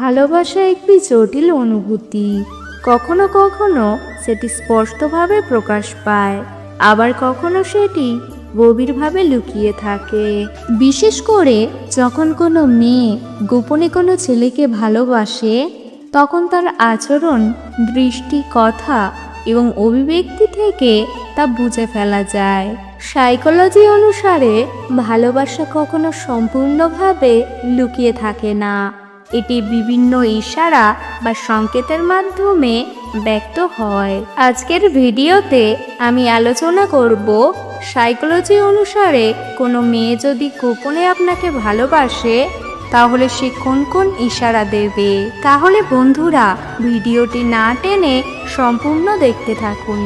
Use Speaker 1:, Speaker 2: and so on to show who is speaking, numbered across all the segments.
Speaker 1: ভালোবাসা একটি জটিল অনুভূতি। কখনো কখনো সেটি স্পষ্টভাবে প্রকাশ পায়, আবার কখনো সেটি গভীরভাবে লুকিয়ে থাকে। বিশেষ করে যখন কোনো মেয়ে গোপনে কোনো ছেলেকে ভালোবাসে, তখন তার আচরণ, দৃষ্টি, কথা এবং অভিব্যক্তি থেকে তা বুঝে ফেলা যায়। সাইকোলজি অনুসারে ভালোবাসা কখনো সম্পূর্ণভাবে লুকিয়ে থাকে না। এটি বিভিন্ন ইশারা বা সংকেতের মাধ্যমে ব্যক্ত হয়। আজকের ভিডিওতে আমি আলোচনা করব সাইকোলজি অনুসারে কোনো মেয়ে যদি গোপনে আপনাকে ভালোবাসে, তাহলে সে কোন কোন ইশারা দেবে? তাহলে বন্ধুরা, ভিডিওটি না টেনে সম্পূর্ণ দেখতে থাকুন।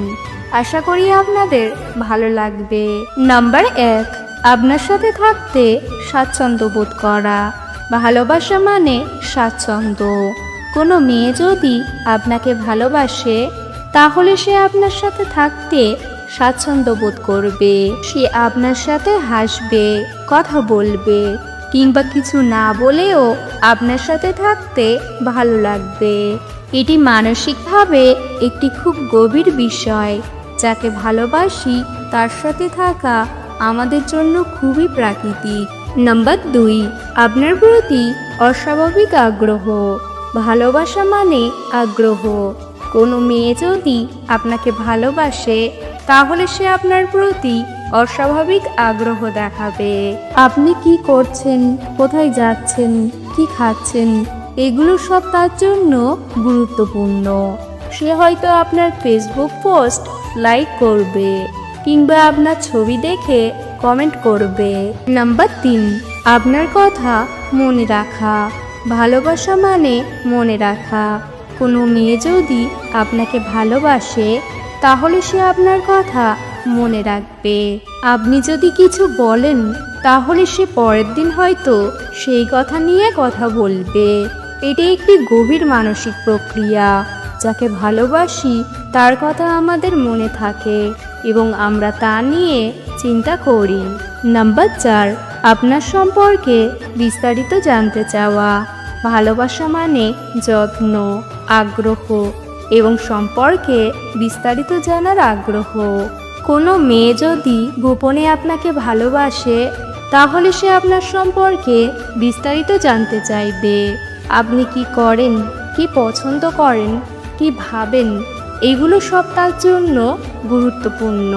Speaker 1: আশা করি আপনাদের ভালো লাগবে। নাম্বার এক, আপনার সাথে থাকতে স্বাচ্ছন্দ্য বোধ করা। ভালোবাসা মানে স্বাচ্ছন্দ্য। কোনো মেয়ে যদি আপনাকে ভালোবাসে, তাহলে সে আপনার সাথে থাকতে স্বাচ্ছন্দ্য বোধ করবে। সে আপনার সাথে হাসবে, কথা বলবে, কিংবা কিছু না বলেও আপনার সাথে থাকতে ভালো লাগবে। এটি মানসিকভাবে একটি খুব গভীর বিষয়, যাকে ভালোবাসি তার সাথে থাকা আমাদের জন্য খুবই প্রাকৃতিক। নাম্বার দুই, আপনার প্রতি অস্বাভাবিক আগ্রহ। ভালোবাসা মানে আগ্রহ। কোনো মেয়ে যদি আপনাকে ভালোবাসে, তাহলে সে আপনার প্রতি অস্বাভাবিক আগ্রহ দেখাবে। আপনি কি করছেন? কোথায় যাচ্ছেন? কি খাচ্ছেন? এগুলো সব তার জন্য গুরুত্বপূর্ণ। সে হয়তো আপনার ফেসবুক পোস্ট লাইক করবে, কিংবা আপনার ছবি দেখে কমেন্ট করবে। নাম্বার তিন, আপনার কথা মনে রাখা। ভালোবাসা মানে মনে রাখা। কোনো মেয়ে যদি আপনাকে ভালোবাসে, তাহলে সে আপনার কথা মনে রাখবে। আপনি যদি কিছু বলেন, তাহলে সে পরের দিন হয়তো সেই কথা নিয়ে কথা বলবে। এটি একটি গভীর মানসিক প্রক্রিয়া। যাকে ভালোবাসি, তার কথা আমাদের মনে থাকে। এবং আমরা তা নিয়ে চিন্তা করি। নাম্বার চার, আপনার সম্পর্কে বিস্তারিত জানতে চাওয়া। ভালোবাসা মানে যত্ন, আগ্রহ এবং সম্পর্কে বিস্তারিত জানার আগ্রহ। কোনো মেয়ে যদি গোপনে আপনাকে ভালোবাসে, তাহলে সে আপনার সম্পর্কে বিস্তারিত জানতে চাইবে। আপনি কি করেন, কি পছন্দ করেন, কি ভাবেন? এগুলো সব তার জন্য গুরুত্বপূর্ণ।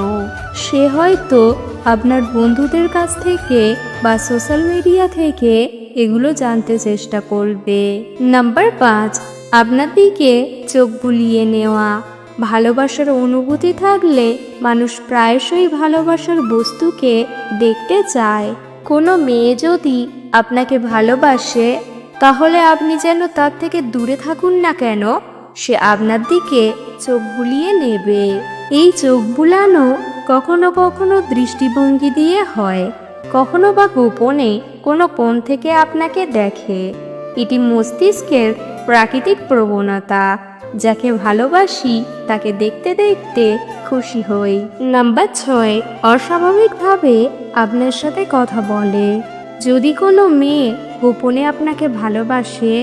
Speaker 1: সে হয়তো আপনার বন্ধুদের কাছ থেকে বা সোশ্যাল মিডিয়া থেকে এগুলো জানতে চেষ্টা করবে। নাম্বার পাঁচ, আপনার দিকে চোখ বুলিয়ে নেওয়া। ভালোবাসার অনুভূতি থাকলে মানুষ প্রায়শই ভালোবাসার বস্তুকে দেখতে চায়। কোনো মেয়ে যদি আপনাকে ভালোবাসে, তাহলে আপনি যেন তার থেকে দূরে থাকুন না কেন? সে আপনার দিকে চোখ বুলিয়ে নেবে। এই চোখ বুলানো কখনো কখনো দৃষ্টিভঙ্গি দিয়ে হয়, কখনো বা গোপনে কোনো কোণ থেকে আপনাকে দেখে। এটি মস্তিষ্কের প্রাকৃতিক প্রবণতা, যাকে ভালোবাসি তাকে দেখতে দেখতে খুশি হই। নাম্বার ছয়, অস্বাভাবিকভাবে আপনার সাথে কথা বলে। যদি কোনো মেয়ে গোপনে আপনাকে ভালোবাসে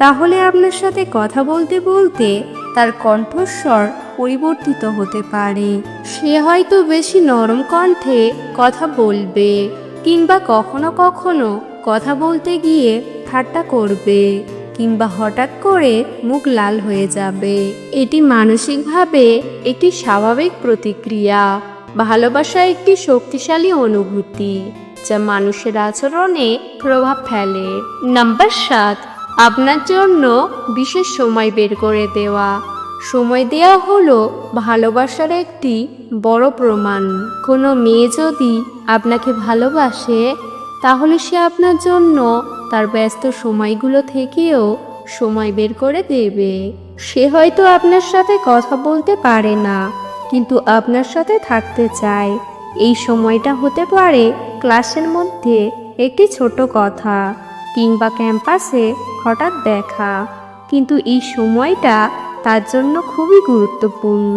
Speaker 1: তাহলে আপনার সাথে কথা বলতে বলতে তার কণ্ঠস্বর পরিবর্তিত হতে পারে। সে হয়তো বেশি নরম কণ্ঠে কথা বলবে কিংবা কখনো কখনো কথা বলতে গিয়ে ঠাট্টা করবে কিংবা হঠাৎ করে মুখ লাল হয়ে যাবে। এটি মানসিকভাবে একটি স্বাভাবিক প্রতিক্রিয়া, ভালোবাসা একটি শক্তিশালী অনুভূতি, যা মানুষের আচরণে প্রভাব ফেলে। নাম্বার সাত আপনার জন্য বিশেষ সময় বের করে দেওয়া। সময় দেওয়া হলো ভালোবাসার একটি বড় প্রমাণ। কোনো মেয়ে যদি আপনাকে ভালোবাসে, তাহলে সে আপনার জন্য তার ব্যস্ত সময়গুলো থেকেও সময় বের করে দেবে। সে হয়তো আপনার সাথে কথা বলতে পারে না, কিন্তু আপনার সাথে থাকতে চায়। এই সময়টা হতে পারে ক্লাসের মধ্যে একটি ছোট কথা। কিংবা ক্যাম্পাসে হঠাৎ দেখা। কিন্তু এই সময়টা তার জন্য খুবই গুরুত্বপূর্ণ।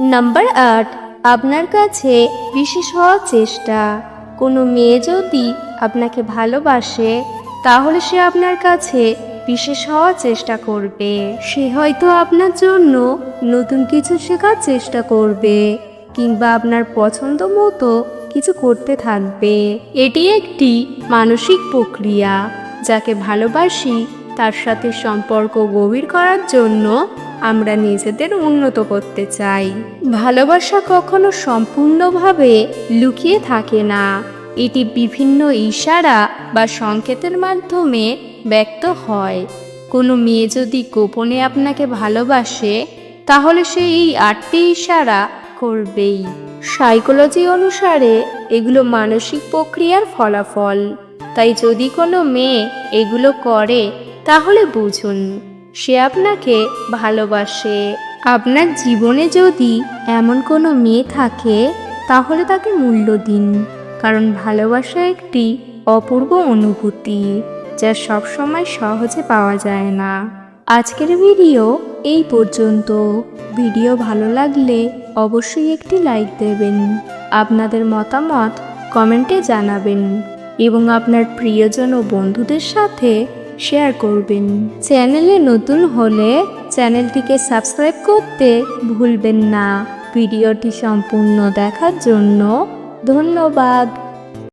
Speaker 1: নাম্বার আট, আপনার কাছে বিশেষ হওয়ার চেষ্টা। কোনো মেয়ে যদি আপনাকে ভালোবাসে, তাহলে সে আপনার কাছে বিশেষ হওয়ার চেষ্টা করবে। সে হয়তো আপনার জন্য নতুন কিছু শেখার চেষ্টা করবে, কিংবা আপনার পছন্দ মতো কিছু করতে থাকবে। এটি একটি মানসিক প্রক্রিয়া। যাকে ভালোবাসি, তার সাথে সম্পর্ক গভীর করার জন্য আমরা নিজেদের উন্নত করতে চাই। ভালোবাসা কখনো সম্পূর্ণভাবে লুকিয়ে থাকে না। এটি বিভিন্ন ইশারা বা সংকেতের মাধ্যমে ব্যক্ত হয়। কোনো মেয়ে যদি গোপনে আপনাকে ভালোবাসে, তাহলে সে এই আটটি ইশারা করবেই। সাইকোলজি অনুসারে এগুলো মানসিক প্রক্রিয়ার ফলাফল। তাই যদি কোনো মেয়ে এগুলো করে, তাহলে বুঝুন, সে আপনাকে ভালোবাসে। আপনার জীবনে যদি এমন কোনো মেয়ে থাকে, তাহলে তাকে মূল্য দিন, কারণ ভালোবাসা একটি অপূর্ব অনুভূতি, যা সবসময় সহজে পাওয়া যায় না। আজকের ভিডিও এই পর্যন্ত। ভিডিও ভালো লাগলে অবশ্যই একটি লাইক দেবেন। আপনাদের মতামত কমেন্টে জানাবেন। এবং আপনার প্রিয়জন ও বন্ধুদের সাথে শেয়ার করবেন। চ্যানেলে নতুন হলে চ্যানেলটিকে সাবস্ক্রাইব করতে ভুলবেন না। ভিডিওটি সম্পূর্ণ দেখার জন্য ধন্যবাদ।